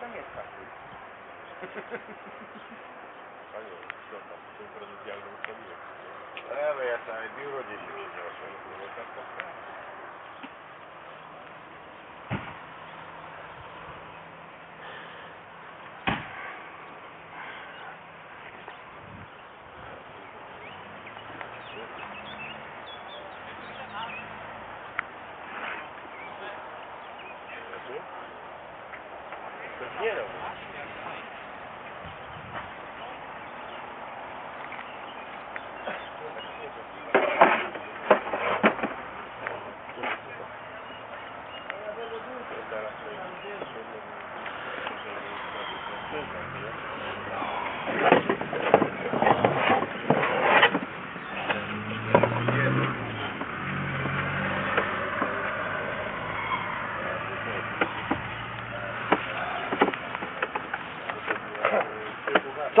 Tam jest taki. Panie, co tam? Ten producjalny ustawiłem. Ale ja tam biuro 10 minut, ja się nie bilo tako sve. Nie no.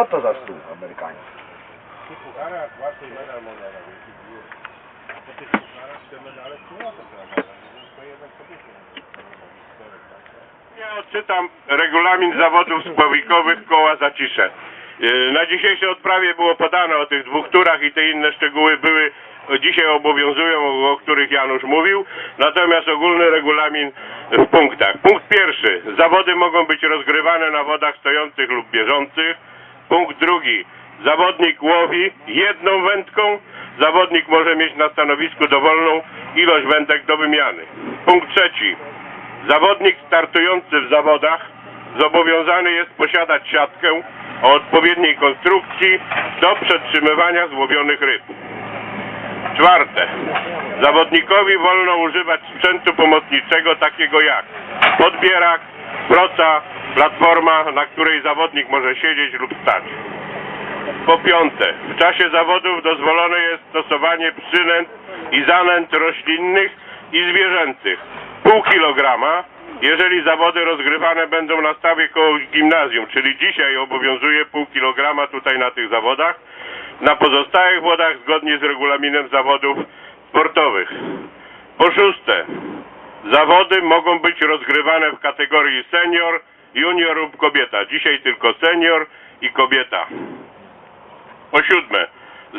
Co to za stół amerykański? Ja odczytam regulamin zawodów spławikowych koła Zacisze. Yy, Na dzisiejszej odprawie było podane o tych dwóch turach i te inne szczegóły były dzisiaj obowiązują, o, o których Janusz mówił. Natomiast ogólny regulamin w punktach. Punkt pierwszy. Zawody mogą być rozgrywane na wodach stojących lub bieżących. Punkt drugi. Zawodnik łowi jedną wędką. Zawodnik może mieć na stanowisku dowolną ilość wędek do wymiany. Punkt trzeci. Zawodnik startujący w zawodach zobowiązany jest posiadać siatkę o odpowiedniej konstrukcji do przetrzymywania złowionych ryb. Czwarte. Zawodnikowi wolno używać sprzętu pomocniczego takiego jak podbierak, proca, platforma, na której zawodnik może siedzieć lub stać. Po piąte, w czasie zawodów dozwolone jest stosowanie przynęt i zanęt roślinnych i zwierzęcych. Pół kilograma, jeżeli zawody rozgrywane będą na stawie koło gimnazjum, czyli dzisiaj obowiązuje pół kilograma tutaj na tych zawodach. Na pozostałych wodach zgodnie z regulaminem zawodów sportowych. Po szóste, zawody mogą być rozgrywane w kategorii senior, junior lub kobieta. Dzisiaj tylko senior i kobieta. Po siódme,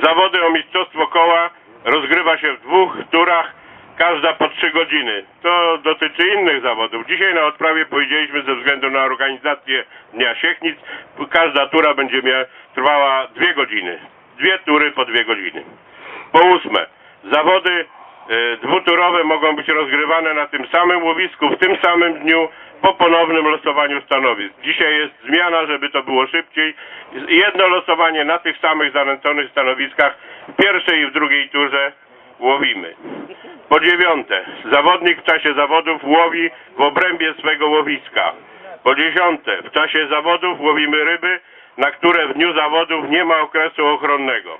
zawody o mistrzostwo koła rozgrywa się w dwóch turach, każda po trzy godziny. To dotyczy innych zawodów. Dzisiaj na odprawie powiedzieliśmy ze względu na organizację Dnia Siechnic, każda tura będzie mia- trwała dwie godziny. Dwie tury po dwie godziny. Po ósme, zawody dwuturowe mogą być rozgrywane na tym samym łowisku, w tym samym dniu, po ponownym losowaniu stanowisk. Dzisiaj jest zmiana, żeby to było szybciej. Jedno losowanie na tych samych zanęconych stanowiskach w pierwszej i w drugiej turze łowimy. Po dziewiąte, zawodnik w czasie zawodów łowi w obrębie swego łowiska. Po dziesiąte, w czasie zawodów łowimy ryby, na które w dniu zawodów nie ma okresu ochronnego.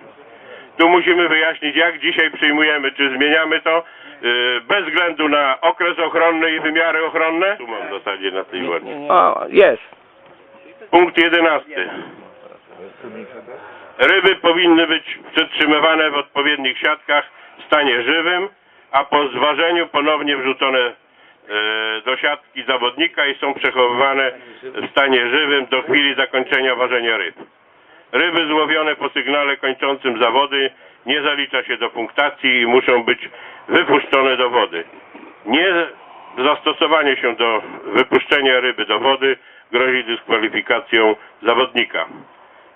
Tu musimy wyjaśnić, jak dzisiaj przyjmujemy, czy zmieniamy to yy, bez względu na okres ochronny i wymiary ochronne. Tu mam w zasadzie na tej ładnie. O, jest. Punkt jedenasty. Ryby powinny być przetrzymywane w odpowiednich siatkach w stanie żywym, a po zważeniu ponownie wrzucone e, do siatki zawodnika i są przechowywane w stanie żywym do chwili zakończenia ważenia ryb. Ryby złowione po sygnale kończącym zawody nie zalicza się do punktacji i muszą być wypuszczone do wody. Nie zastosowanie się do wypuszczenia ryby do wody grozi dyskwalifikacją zawodnika.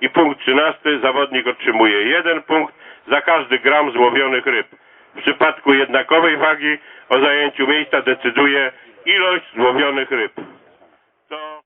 I punkt 13. Zawodnik otrzymuje jeden punkt za każdy gram złowionych ryb. W przypadku jednakowej wagi o zajęciu miejsca decyduje ilość złowionych ryb. To...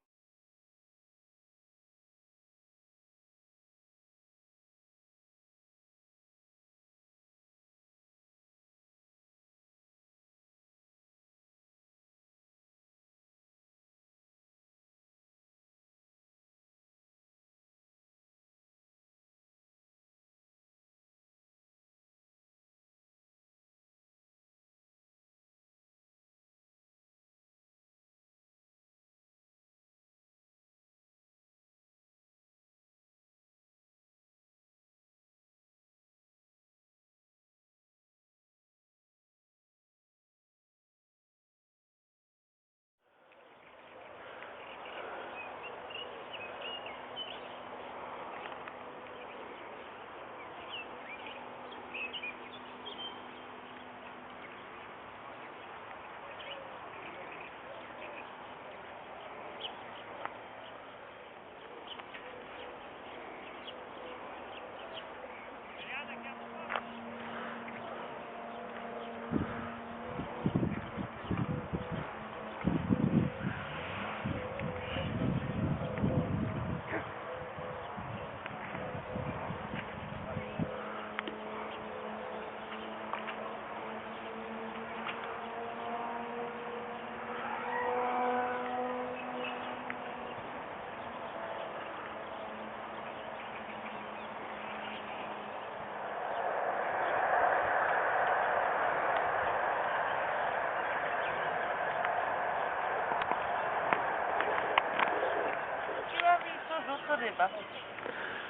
ryba.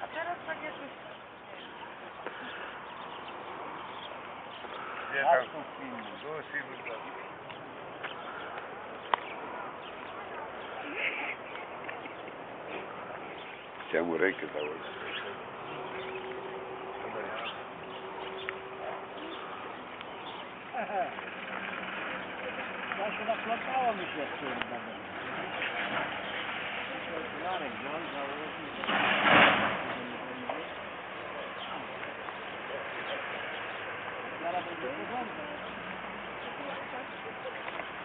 A teraz tak jest... Gdzie tam? Dusi wygląda. Chciałem rękę dałeś. Ja się nachlapało mi się w tym Thank you.